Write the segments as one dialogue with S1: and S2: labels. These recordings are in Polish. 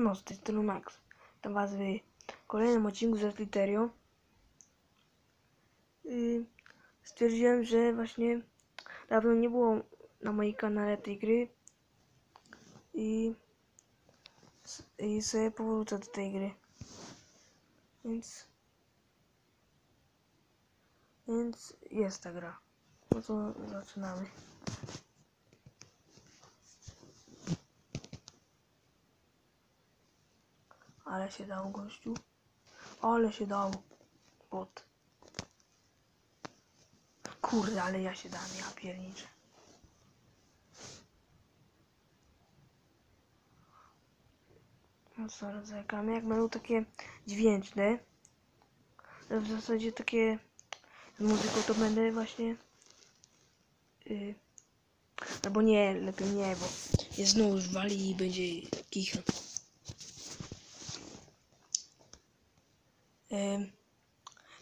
S1: Siemano, z tej strony Max. Witam was w kolejnym odcinku z Literio. Stwierdziłem, że właśnie dawno nie było na moim kanale tej gry. I, i sobie powrócę do tej gry. Więc... Więc jest ta gra. No to zaczynamy. Ale się dało, gościu. Ale się dało. Bot. Kurde, ale ja się dam, ja pierniczę. No co, rodzajkami, jak będą takie dźwięczne, w zasadzie takie z muzyką to będę właśnie yy, albo nie, lepiej nie, bo je już wali i będzie kicha.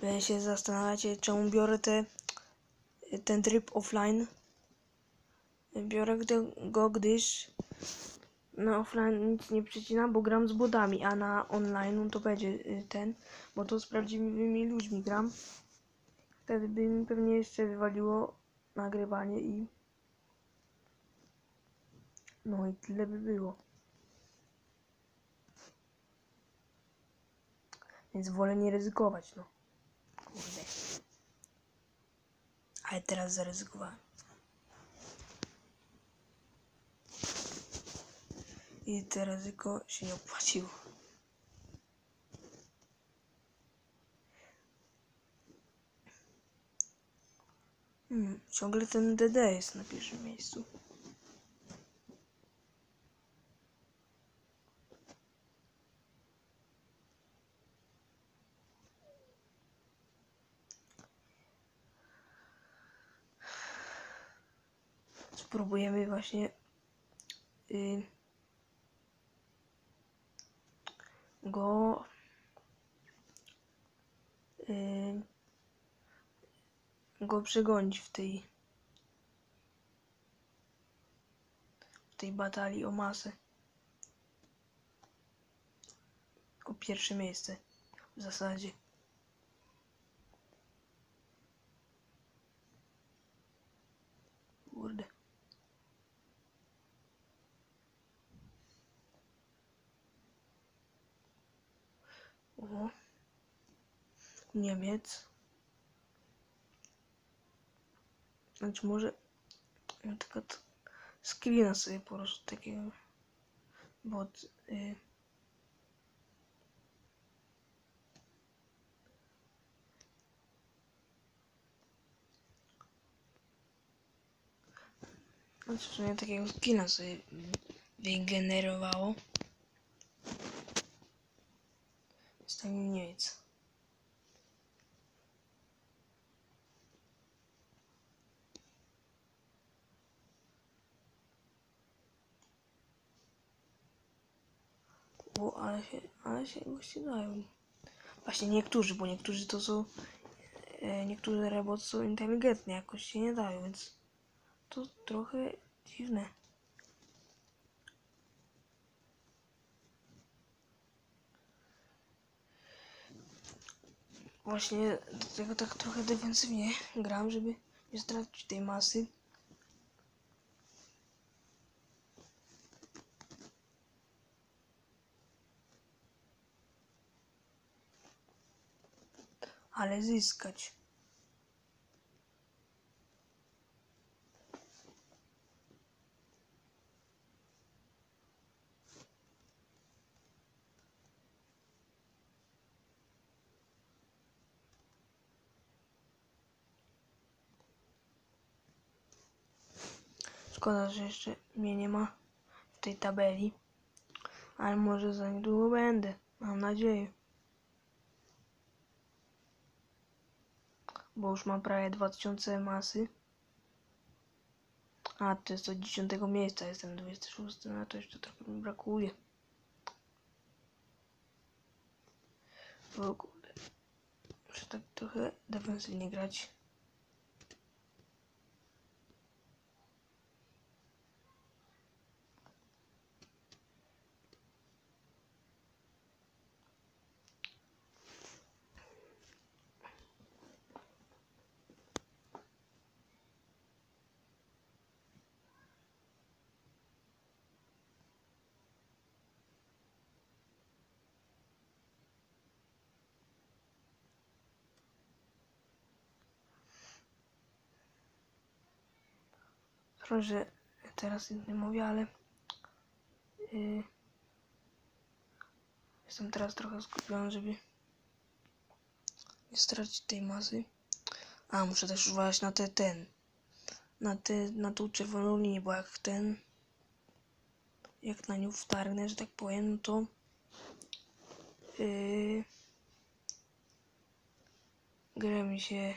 S1: Wy się zastanawiacie, czemu biorę te, ten tryb offline. Biorę go, gdyż na offline nic nie przecinam, bo gram z bodami, a na online to będzie y, ten, bo to z prawdziwymi ludźmi gram. Wtedy by mi pewnie jeszcze wywaliło nagrywanie i no i tyle by było. Więc wolę nie ryzykować, no. Kurde. Ale teraz zaryzykowałem. I to ryzyko się nie opłaciło. Hmm, ciągle ten DD jest na pierwszym miejscu. Spróbujemy właśnie y, go y, go przegonić w tej w tej batalii o masę. O pierwsze miejsce w zasadzie. Kurde. O. Niemiec. Znaczy może na przykład screena sobie po prostu takiego bo y, znaczy w sumie takiego screena sobie wygenerowało z tego Niemiec. O, ale się, ale się goście dają. Właśnie niektórzy, bo niektórzy to są, e, niektóre roboty są inteligentne, jakoś się nie dają, więc to trochę dziwne. Właśnie dlatego tak trochę defensywnie gram, żeby nie stracić tej masy. Ale zyskać. Szkoda, że jeszcze mnie nie ma w tej tabeli, ale może za niedługo będę, mam nadzieję. Bo już mam prawie 2000 masy. A, to jest od 10 miejsca, jestem 26, no to jeszcze trochę mi brakuje. Bo kurde, muszę tak trochę defensywnie grać. Proszę, że teraz nie mówię, ale yy, jestem teraz trochę skupiony, żeby nie stracić tej masy. A, muszę też uważać na te, ten, na te, na tą czerwoną linię, bo jak ten, jak na nią wtargnę, że tak powiem, no to yy, gra mi się yy,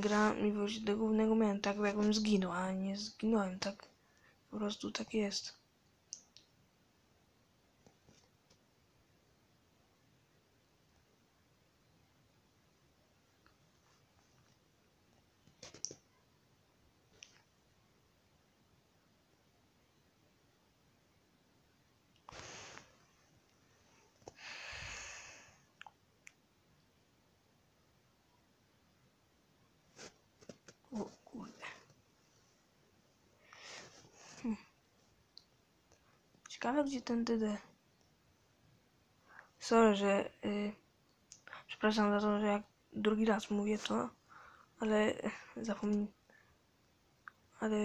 S1: gra mi wróci do głównego menu, tak jakbym zginął, a nie zginąłem, tak po prostu tak jest. O kurde. Hm. Ciekawe gdzie ten DD. Sorry, że y, przepraszam za to, że jak drugi raz mówię to, ale zapomnij. Ale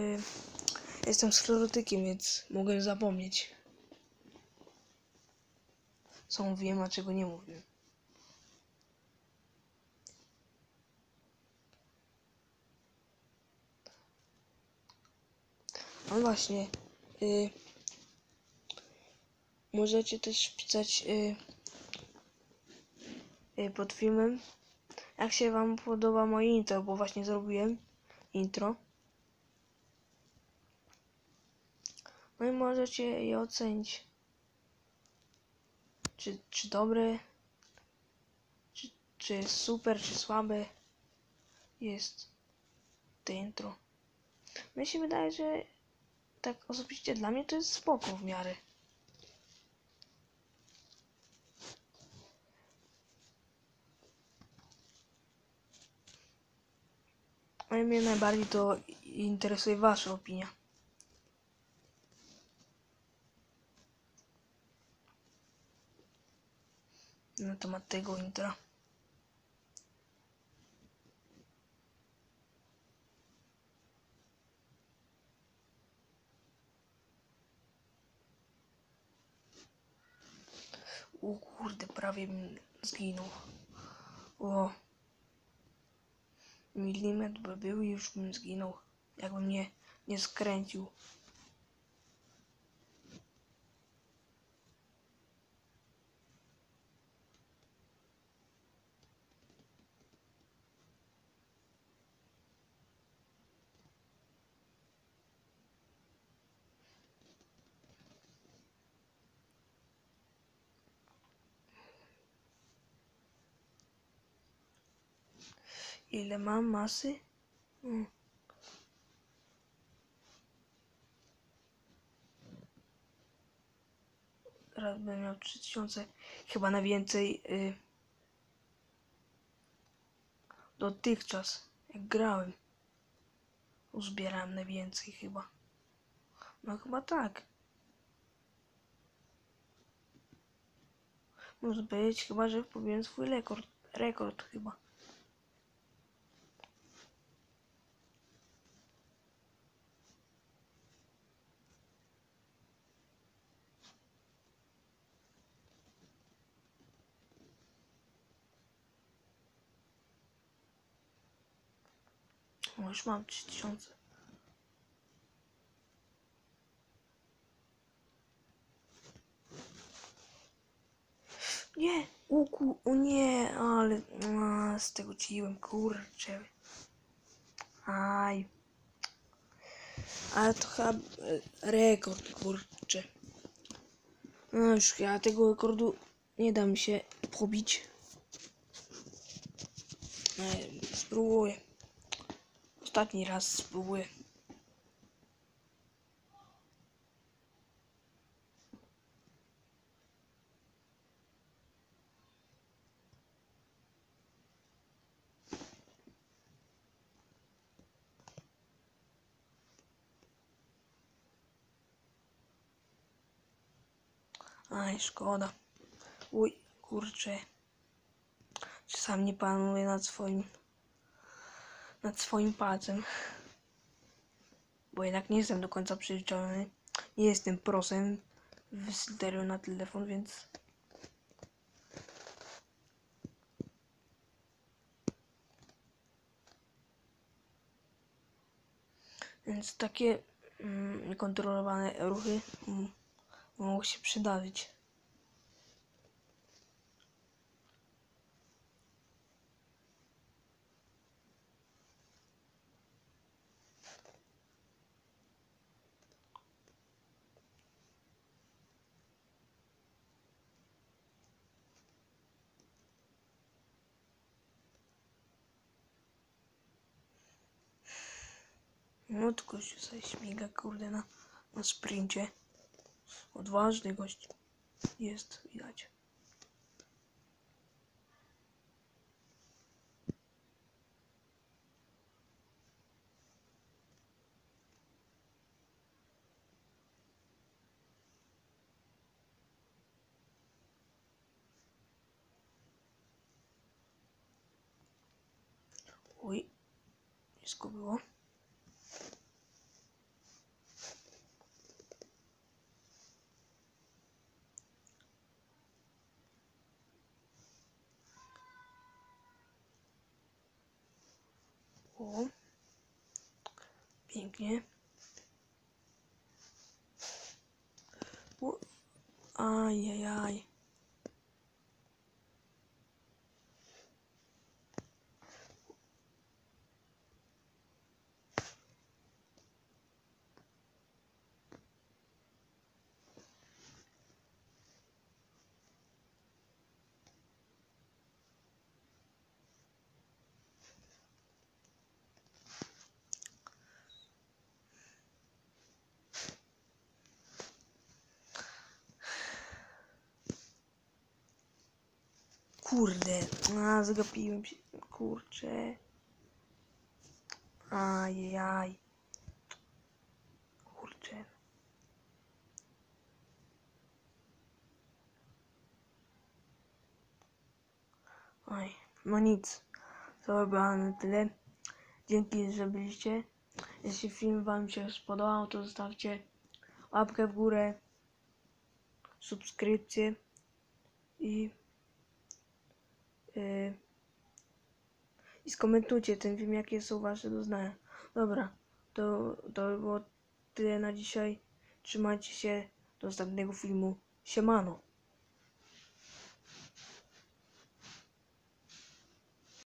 S1: jestem sklerotykiem, więc mogę zapomnieć. Co mówiłem, a czego nie mówiłem. No właśnie. Y, możecie też pisać y, y, pod filmem, jak się wam podoba moje intro, bo właśnie zrobiłem intro. No i możecie je ocenić. Czy, czy czy, czy super, czy słabe jest to intro. Mnie się wydaje, że tak osobiście dla mnie to jest spoko w miarę. Mnie najbardziej to interesuje wasza opinia. Na temat tego intra. O kurde, prawie zginął. O. Milimetr by był już bym zginął. Jakbym mnie nie skręcił. Ile mam masy? Mm. Teraz będę miał 3000, chyba na więcej y, dotychczas, jak grałem. Uzbierałem najwięcej chyba. No chyba tak. Może być, chyba że pobiłem swój rekord, rekord chyba. O, już mam 3000. Nie, uku, o nie, ale a, z tego ciłem, kurczę. Aj. Ale to chyba e, rekord, kurczę. No już ja tego rekordu nie dam się pobić. Spróbuję. Ostatni raz spróbuję. Aj, szkoda. Uj, kurczę. Czasami nie panuję nad swoim nad swoim palcem. Bo jednak nie jestem do końca przyzwyczajony. Nie jestem prosem w stereo na telefon, więc Więc takie mm, ruchy mogą się przydarzyć. No tylko się sobie śmiga, kurde, na, na sprincie. Odważny gość jest, widać. Oj. O. Pięknie. Ajajaj. Kurde, a zagapiłem się, kurczę. Ajajaj. Kurczę. Oj, no nic. To chyba na tyle. Dzięki, że byliście. Jeśli film wam się spodobał, to zostawcie łapkę w górę, subskrypcję i Yy, I skomentujcie ten film, jakie są wasze doznania. Dobra, to, to było tyle na dzisiaj. Trzymajcie się do następnego filmu. Siemano.